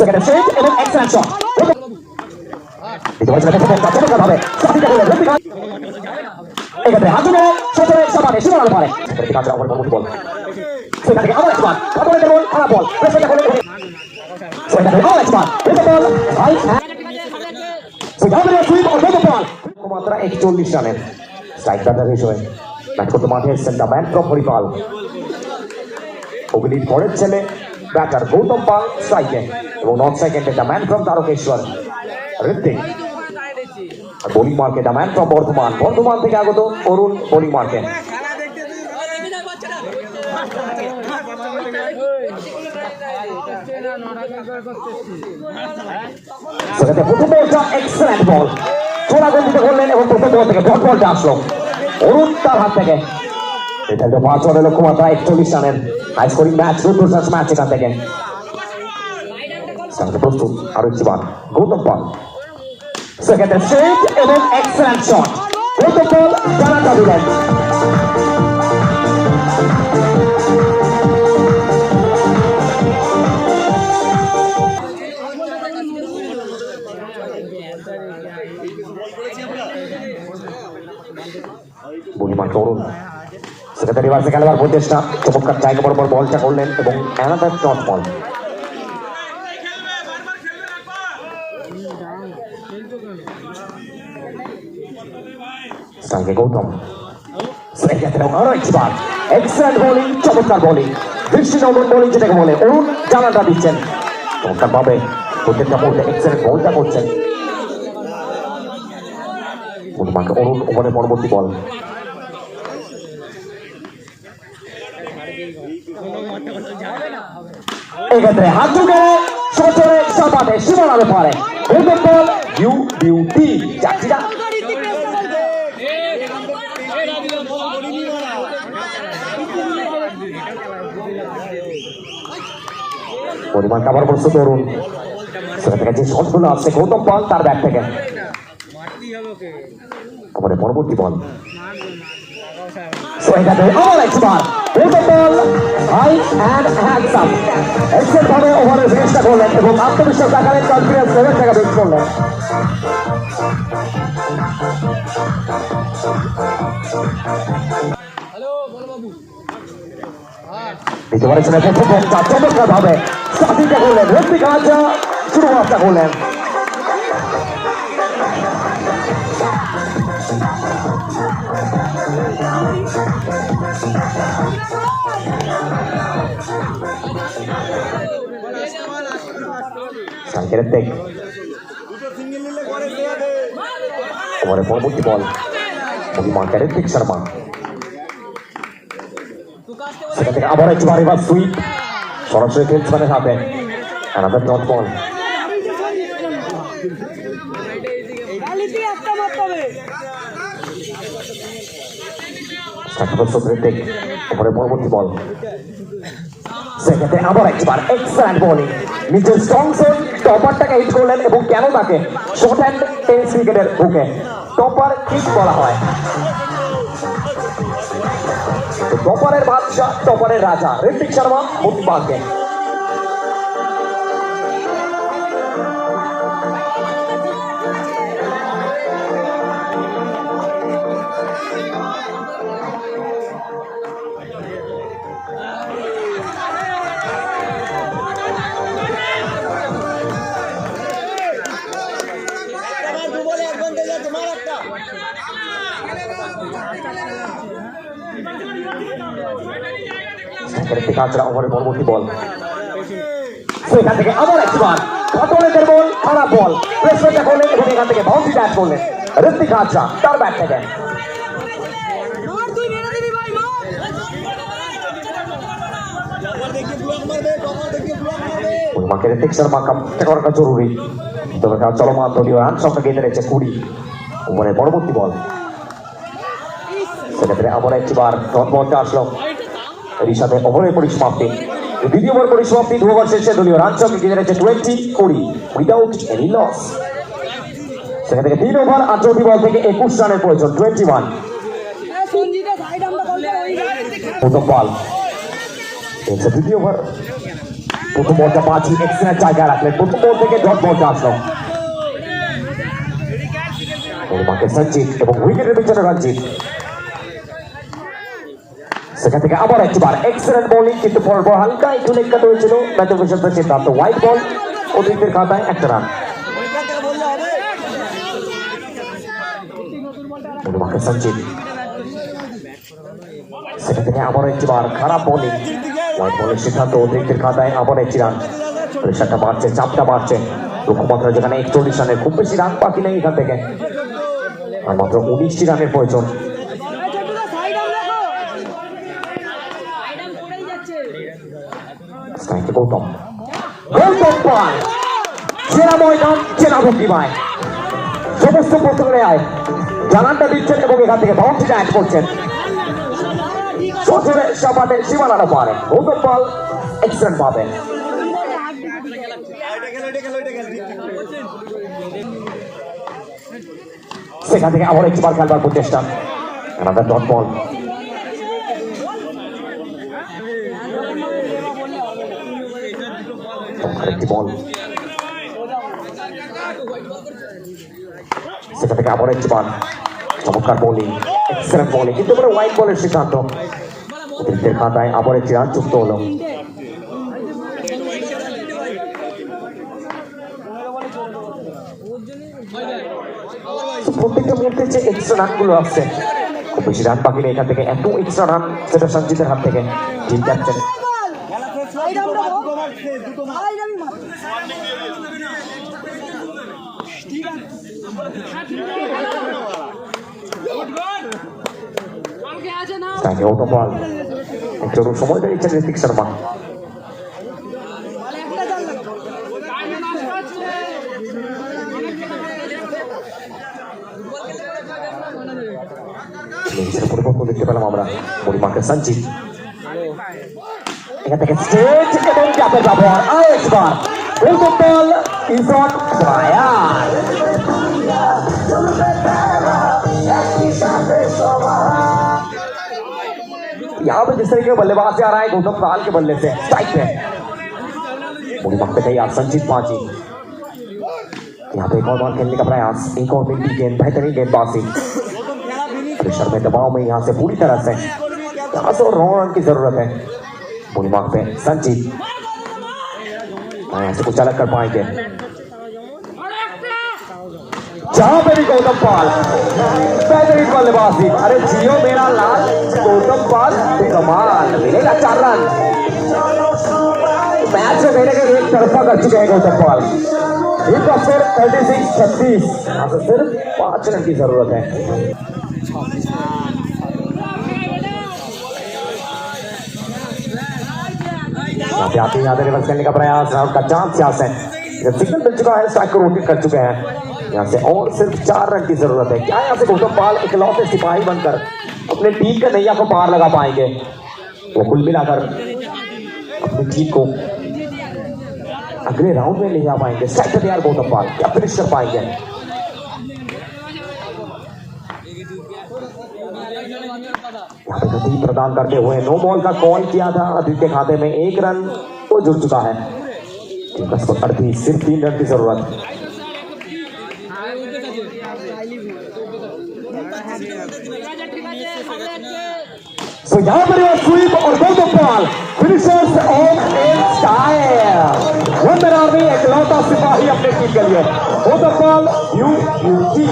Set বল বল মাত্রা একচল্লিশ রানের স্ট্রাইক হিসেবে মাঠে ম্যান ফ্রম হরিপাল হুগলির পরের ছেলে ব্যাটার গৌতম পাল স্ট্রাইকে এবং নর্থ সেকেন্ডে the man from Tarakeswar, Ritwik. Bowling মার্কে the man from Bardhaman. Bardhaman থেকে আগত অরুণ বোলিং মার্কে। সেখানে প্রথম বলটা চোরা গন্ডিতে করলেন এবং প্রথম বল অরুণ তার থেকে। এটা তো পাঁচ ওভারের লক্ষ্যমাত্রা একচল্লিশ রানের। হাই স্কোরিং ম্যাচ রুদ্রশ্বাস ম্যাচ এখান থেকে। সামনে প্রস্তুত, আরও একটি বার গৌতম পাল সেকেন্ডে সেট এবং এক্সেলেন্ট শট গৌতম পাল জানাটা দিলেন রিভার্সে খেলবার প্রচেষ্টা চমৎকার জায়গা বরাবর বলটা করলেন এবং অ্যানাদার ডট বল সঙ্গে গৌতম। চমৎকার যেটাকে বলে, অরুণ দিচ্ছেন। প্রত্যেকটা করছেন। পরবর্তী বল এক্ষেত্রে হাত সচরে সাপাতে সীমানার পারে বিউটি পরিমাণ কাবার প্রস্তুত অরুণ সেটা থেকে যে শটগুলো আসছে, গৌতম পাল তার ব্যাট থেকে। আমাদের পরবর্তী বল। এখানে আবার Pal high and handsome excel ভাবে ওভারের ফিনিশটা করলেন এবং আত্মবিশ্বাস দেখালেন কনফিডেন্স লেভেল থেকে বেশ করলেন। দিতে পারছেন প্রথম বলটা চমৎকার ভাবে সাথীটা করলেন রফিক আজা শুরু করলেন। সাইকেলের টেক। পরবর্তী বল। মুভি মার্কারের টেক শর্মা সেখান থেকে আবার একবার এবার সুইপ সরাসরি ফিল্ডসম্যানের হাতে। অ্যানাদার ডট বল টেক ওভারের পরবর্তী বল। সেক্ষেত্রে আবার একবার এক্সেলেন্ট বোলিং নিজের স্ট্রং জোন টপারটাকে হিট করলেন কেন তাকে শর্ট হ্যান্ড উইকেটের বুকে টপার কিক বলা হয়। টপারের বাদশাহ টপারের রাজা ঋত্বিক শর্মা মুক্তিবাগকে ঋত্বিক আচরা ওভারের পরবর্তী বল। সেখান থেকে আবার একবার কটলের বল, খারাপ বল। প্রেসটা করলেন এবং এখান থেকে বাউন্ডারি ব্যাট করলেন ঋত্বিক আচরা তার ব্যাট থেকে। জরুরি। তবে চলমান দলীয় রান সংখ্যা গেঁথে রয়েছে কুড়ি। পরবর্তী বল। সেক্ষেত্রে আবার একবার ডট বলটা আসলো। এরই সাথে ওভারের পরিসমাপ্তি। দ্বিতীয় ওভার পরিসমাপ্তি দু ওভার শেষে দলীয় রান সংখ্যা গেঁথে রয়েছে টোয়েন্টি কুড়ি। উইদাউট এনি লস সেখান থেকে তিন ওভার চৌদ্দ বল থেকে একুশ রানের প্রয়োজন টোয়েন্টি ওয়ান প্রথম বল তৃতীয় ওভার প্রথম বলটা পাঁচই এক্সেলেন্ট জায়গায় রাখলেন। প্রথম বল থেকে ডট বলটা আসলো। এবং উইকেটের পিছনে রঞ্জিত। সেখান থেকে আবার একবার এক্সেলেন্ট বোলিং কিন্তু পরপর হালকা একটু লেখাতে হয়েছিল। ম্যাথ অফিসারদের সিদ্ধান্ত হোয়াইট বল অতিরিক্তের খাতায় একটা রান সেখান থেকে খারাপ একটি রান বাড়ছে, চাপটা বাড়ছে। যেখানে একচল্লিশ রানের, খুব বেশি রান বাকি নেই এখান থেকে। আর মাত্র উনিশটি রানের প্রয়োজন। যাচ্ছে স্ট্রাইকে গৌতম গৌতম পাল সেরা ময়দান সেরা ভঙ্গিমায় সমস্ত প্রতিক্রিয়া আয় জানানটা দিচ্ছেন এবং এখান থেকে বাউন্সিটা অ্যাড করছেন। সজোরে সাপাটে সীমানাটা পারেন গৌতম পাল এক্সেলেন্ট পাবেন। সেখান থেকে আবার একবার খেলবার প্রচেষ্টা। আমাদের ডট বল আরেকটি বল। সেখান থেকে আবার একটি বল চমৎকার বোলিং এক্সেলেন্ট বোলিং কিন্তু এবারে হোয়াইট বলের সিদ্ধান্ত। অতিরিক্তের খাতায় আবার একটি রান যুক্ত হলো। প্রত্যেকটা মুহূর্তে যে এক্সট্রা রানগুলো আসছে খুব বেশি রান নেই এখান থেকে। এত এক্সট্রা রান সেটা সঞ্জিতের হাত থেকে। টিম ক্যাপ্টেন একটু সময় দিয়ে দিচ্ছেন ঋতিক শর্মা পরিবর্তন দেখতে পেলাম আমরা পরিমাকে সঞ্জিত এখান থেকে স্টেজ এবং চাপের ব্যবহার আরেকবার প্রথম বল ইজ অন ফায়ার यहाँ पे जिस तरीके बल्लेबाज से आ रहा है गौतम पाल के बल्ले से स्ट्राइक पे मुड़ीमाक पे तैयार संजीत मांझी यहाँ पे एक और बॉल खेलने का प्रयास एक और मिनटी गेंद बेहतरीन गेंदबाजी প্রথম খেলা ফিনিশ प्रेशर में दबाव में यहाँ से पूरी तरह से यहाँ से और नौ रन की जरूरत है मुड़ीमाक पे संजीत और यहाँ से कुछ अलग कर पाएँगे जहाँ पे भी गौतम पाल बेहतरीन बल्लेबाजी अरे जियो मेरा लाल गौतम पाल कमाल मिलेगा चार रन मैच में मेरे को एक तरफा कर चुके हैं गौतम पाल एक बार फिर थर्टी सिक्स छत्तीस सिर्फ़ पाँच रन की ज़रूरत है पे आते ही आते रिवर्स करने का प्रयास राउंड का चांस यहाँ से जब सिग्नल मिल चुका है स्ट्राइक को रोटेट कर चुके हैं। यहाँ से और सिर्फ़ चार रन की ज़रूरत है। क्या यहाँ से गौतम पाल इकलौते सिपाही बनकर अपने टीम के नैया को पार लगा पाएँगे? वो कुल मिलाकर अपनी टीम को अगले राउंड में ले जा पाएँगे। सेट तैयार गौतम पाल, क्या फिनिश कर पाएँगे? गति प्रदान करते हुए नो बॉल का कॉल किया था। आदित्य खाते में एक रन, वो जुड़ चुका है। सिर्फ़ तीन रन की ज़रूरत। So, यहाँ पर स्वीप और Gautam Pal finishers on in style wonder army सिपाही अपने टीम के लिए। Gautam Pal U U G